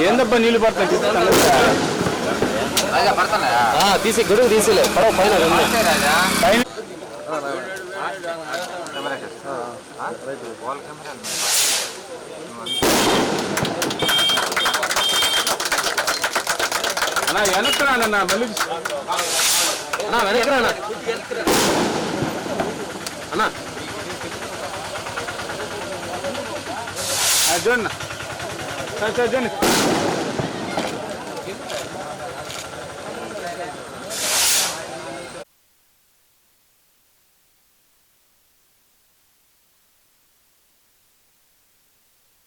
ఏందబ్బా నీళ్ళు పడుతున్నాయి? తీసి గొడుగు తీసిలే. పడవ పైన పైన అన్నా వెనక్కురానన్నా మళ్ళీ అన్నా వెనక్కి రా అన్నా. అన్నా ఆ,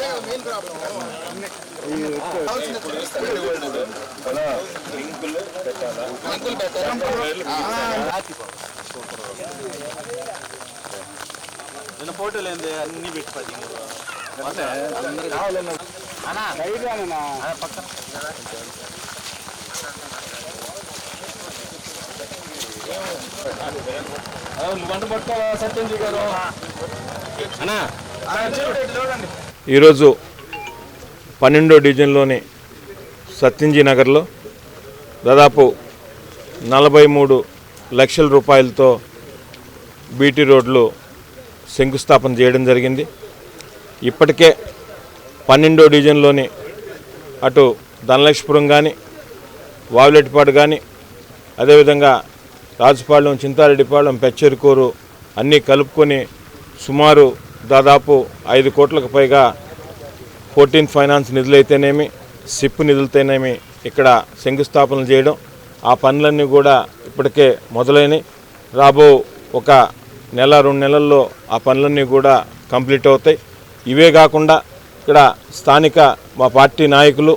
నా వెంకట లింకులు పెట్టాలా నిన్న ఫోటోలు ఏంది అన్ని పెట్టి పది రైరానన్నా వంట పట్టుకోవాలా సత్యంజీ గారు అన్నా ఈరోజు పన్నెండో డివిజన్లోని సత్యంజీ నగర్లో దాదాపు నలభై మూడు లక్షల రూపాయలతో బీటీ రోడ్లు శంకుస్థాపన చేయడం జరిగింది. ఇప్పటికే పన్నెండో డివిజన్లోని అటు ధనలక్ష్మపురం కానీ వావిలెట్టిపాడు కానీ అదేవిధంగా రాజుపాళెం చింతారెడ్డిపాళెం పెచ్చరికూరు అన్నీ కలుపుకొని సుమారు దాదాపు ఐదు కోట్లకు పైగా ఫోర్టీన్ ఫైనాన్స్ నిధులైతేనేమి సిప్ నిధులతోనేమి ఇక్కడ శంకుస్థాపనలు చేయడం. ఆ పనులన్నీ కూడా ఇప్పటికే మొదలైనవి రాబో ఒక నెల రెండు నెలల్లో ఆ పనులన్నీ కూడా కంప్లీట్ అవుతాయి. ఇవే కాకుండా ఇక్కడ స్థానిక మా పార్టీ నాయకులు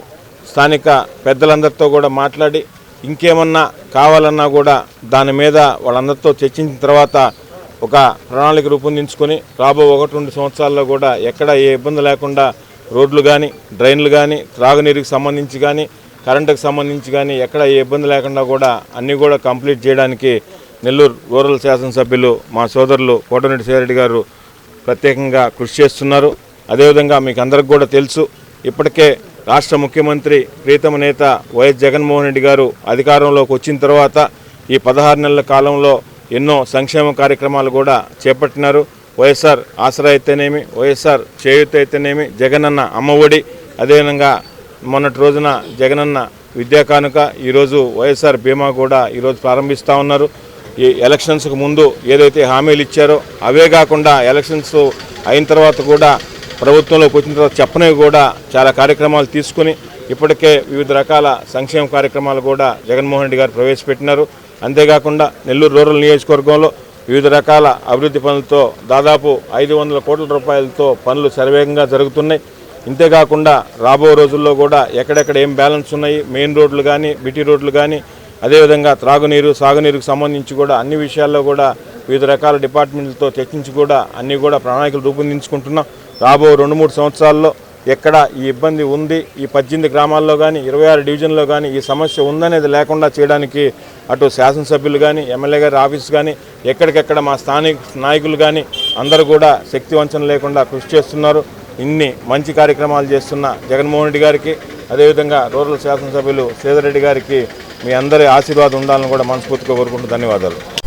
స్థానిక పెద్దలందరితో కూడా మాట్లాడి ఇంకేమన్నా కావాలన్నా కూడా దాని మీద వాళ్ళందరితో చర్చించిన తర్వాత ఒక ప్రణాళిక రూపొందించుకొని రాబో ఒకటి రెండు సంవత్సరాల్లో కూడా ఎక్కడ ఏ ఇబ్బంది లేకుండా రోడ్లు కానీ డ్రైన్లు కానీ త్రాగునీరుకి సంబంధించి కానీ కరెంటుకు సంబంధించి కానీ ఎక్కడ ఏ ఇబ్బంది లేకుండా కూడా అన్నీ కూడా కంప్లీట్ చేయడానికి నెల్లూరు రూరల్ శాసనసభ్యులు మా సోదరులు కోటమిరెడ్డి సేరెడ్డి గారు ప్రత్యేకంగా కృషి చేస్తున్నారు. అదేవిధంగా మీకు అందరికి కూడా తెలుసు. ఇప్పటికే రాష్ట్ర ముఖ్యమంత్రి ప్రీతమ నేత వైఎస్ జగన్మోహన్ రెడ్డి గారు అధికారంలోకి వచ్చిన తర్వాత ఈ పదహారు నెలల కాలంలో ఎన్నో సంక్షేమ కార్యక్రమాలు కూడా చేపట్టినారు. వైఎస్ఆర్ ఆసరా అయితేనేమి వైఎస్ఆర్ చేయూత అయితేనేమి జగనన్న అమ్మఒడి అదేవిధంగా మొన్నటి రోజున జగనన్న విద్యా కానుక ఈరోజు వైఎస్ఆర్ బీమా కూడా ఈరోజు ప్రారంభిస్తూ ఉన్నారు. ఈ ఎలక్షన్స్కు ముందు ఏదైతే హామీలు ఇచ్చారో అవే కాకుండా ఎలక్షన్స్ అయిన తర్వాత కూడా ప్రభుత్వంలోకి వచ్చిన తర్వాత చెప్పనవి కూడా చాలా కార్యక్రమాలు తీసుకుని ఇప్పటికే వివిధ రకాల సంక్షేమ కార్యక్రమాలు కూడా జగన్మోహన్ రెడ్డి గారు ప్రవేశపెట్టినారు. అంతేకాకుండా నెల్లూరు రూరల్ నియోజకవర్గంలో వివిధ రకాల అభివృద్ధి పనులతో దాదాపు ఐదు వందల కోట్ల రూపాయలతో పనులు శరవేగంగా జరుగుతున్నాయి. ఇంతేకాకుండా రాబో రోజుల్లో కూడా ఎక్కడెక్కడ ఏం బ్యాలెన్స్ ఉన్నాయి మెయిన్ రోడ్లు కానీ బిటీ రోడ్లు కానీ అదేవిధంగా త్రాగునీరు సాగునీరుకు సంబంధించి కూడా అన్ని విషయాల్లో కూడా వివిధ రకాల డిపార్ట్మెంట్లతో చర్చించి కూడా అన్నీ కూడా ప్రణాళికలు రూపొందించుకుంటున్నాం. రాబో రెండు మూడు సంవత్సరాల్లో ఎక్కడ ఈ ఇబ్బంది ఉంది ఈ పద్దెనిమిది గ్రామాల్లో కానీ ఇరవై ఆరు డివిజన్లో కానీ ఈ సమస్య ఉందనేది లేకుండా చేయడానికి అటు శాసనసభ్యులు కానీ ఎమ్మెల్యే గారి ఆఫీస్ కానీ ఎక్కడికెక్కడ మా స్థానిక నాయకులు కానీ అందరూ కూడా శక్తి వంచన లేకుండా కృషి చేస్తున్నారు. ఇన్ని మంచి కార్యక్రమాలు చేస్తున్న జగన్మోహన్ రెడ్డి గారికి అదేవిధంగా రూరల్ శాసనసభ్యులు శ్రీధర్ రెడ్డి గారికి మీ అందరి ఆశీర్వాదం ఉండాలని కూడా మనస్ఫూర్తిగా కోరుకుంటూ ధన్యవాదాలు.